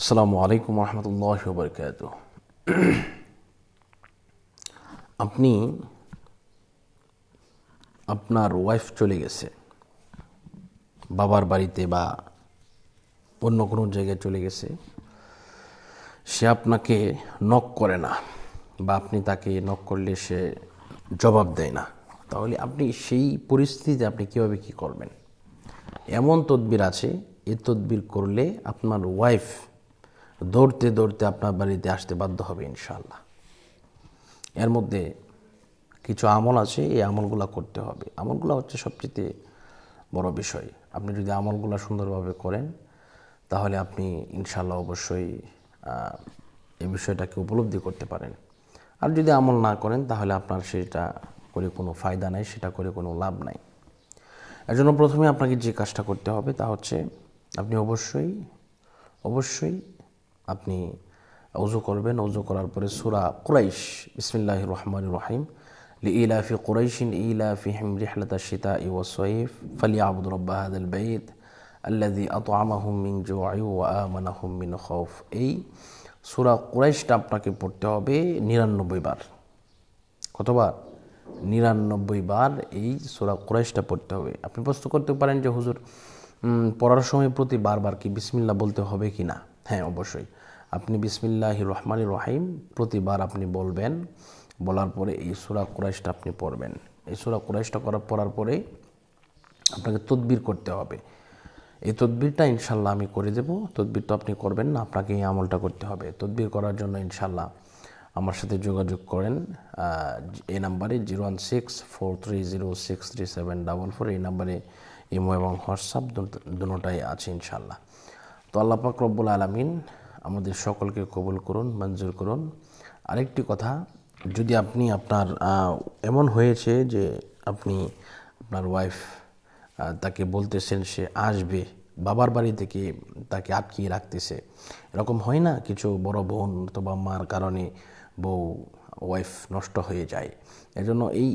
আসসালামু আলাইকুম রহমতুল্লাহ বরকাত আপনি, আপনার ওয়াইফ চলে গেছে, বাবার বাড়িতে বা অন্য কোনো জায়গায় চলে গেছে, সে আপনাকে নক করে না বা আপনি তাকে নক করলে সে জবাব দেয় না। তাহলে আপনি সেই পরিস্থিতিতে আপনি কীভাবে কী করবেন? এমন তদবির আছে, এ তদবির করলে আপনার ওয়াইফ দৌড়তে দৌড়তে আপনার বাড়িতে আসতে বাধ্য হবে ইনশাল্লাহ এর মধ্যে কিছু আমল আছে, এই আমলগুলো করতে হবে। আমলগুলো হচ্ছে সবচেয়ে বড় বিষয়। আপনি যদি আমলগুলো সুন্দরভাবে করেন, তাহলে আপনি ইনশাল্লাহ অবশ্যই এই বিষয়টাকে উপলব্ধি করতে পারেন। আর যদি আমল না করেন, তাহলে আপনার সেটা করে কোনো ফায়দা নাই, সেটা করে কোনো লাভ নাই। এর জন্য প্রথমে আপনাকে যে কাজটা করতে হবে, তা হচ্ছে আপনি অবশ্যই অবশ্যই আপনি অজু করবেন অজু করার পরে সুরা কুরাইশ বিসমিল্লাহ রহমান রহিম لإيلاف قريش إيلافهم رحلة الشتاء والصيف فليعبدوا رب هذا البيت الذي أطعمهم من جوع وآمنهم من خوف এই সুরা কুরাইশটা আপনাকে পড়তে হবে নিরানব্বই বার কতবার নিরানব্বই বার এই সোরা কুরাইশটা পড়তে হবে আপনি প্রশ্ন করতে পারেন যে হুজুর উম, পড়ার সময় প্রতি বারবার কি বিসমিল্লা বলতে হবে কি না হ্যাঁ অবশ্যই। আপনি বিসমিল্লাহ রহমান রহিম প্রতিবার আপনি বলবেন, বলার পরে এই সুরা কুরাইশটা আপনি পড়বেন। এই সুরা কুরাইশটা করার পড়ার পরে আপনাকে তদবির করতে হবে। এই তদবিরটা ইনশাল্লাহ আমি করে দেবো। তদবির তো আপনি করবেন না, আপনাকে এই আমলটা করতে হবে। তদবির করার জন্য ইনশাল্লাহ আমার সাথে যোগাযোগ করেন এই নাম্বারে zero one six four three zero six three seven double four, এই নাম্বারে ইমো এবং হোয়াটসঅ্যাপ দুটাই আছে ইনশাল্লাহ। তো আল্লাহ পাক রব্বুল আলমিন আমাদের সকলকে কবুল করুন, মঞ্জুর করুন। আরেকটি কথা, যদি আপনি আপনার এমন হয়েছে যে আপনি আপনার ওয়াইফ তাকে বলতেছেন সে আসবে, বাবার বাড়ি থেকে তাকে আটকিয়ে রাখতেছে, এরকম হয় না? কিছু বড় বোন অথবা মার কারণে বউ ওয়াইফ নষ্ট হয়ে যায়। এজন্য এই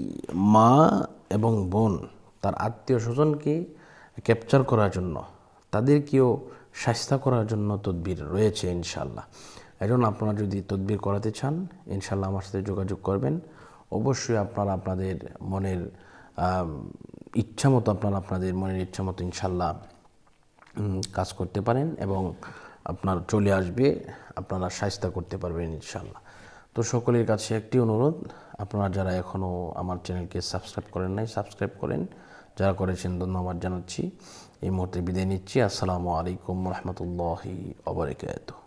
মা এবং বোন, তার আত্মীয় স্বজনকে ক্যাপচার করার জন্য তাদেরকেও স্বাস্থ্য করার জন্য তদবির রয়েছে ইনশাল্লাহ এখন আপনারা যদি তদবির করাতে চান ইনশাল্লাহ আমার সাথে যোগাযোগ করবেন। অবশ্যই আপনারা আপনাদের মনের ইচ্ছা মতো আপনারা আপনাদের মনের ইচ্ছা মতো ইনশাল্লাহ কাজ করতে পারেন এবং আপনার চলে আসবে, আপনারা সাহায্য করতে পারবেন ইনশাল্লাহ তো সকলের কাছে একটি অনুরোধ, আপনারা যারা এখনও আমার চ্যানেলকে সাবস্ক্রাইব করেন নাই, সাবস্ক্রাইব করেন। যারা করেছেন ধন্যবাদ জানাচ্ছি। এই মুহূর্তে বিদায় নিচ্ছি। আসসালামু আলাইকুম রহমতুল্লাহি অবরাকাতুহ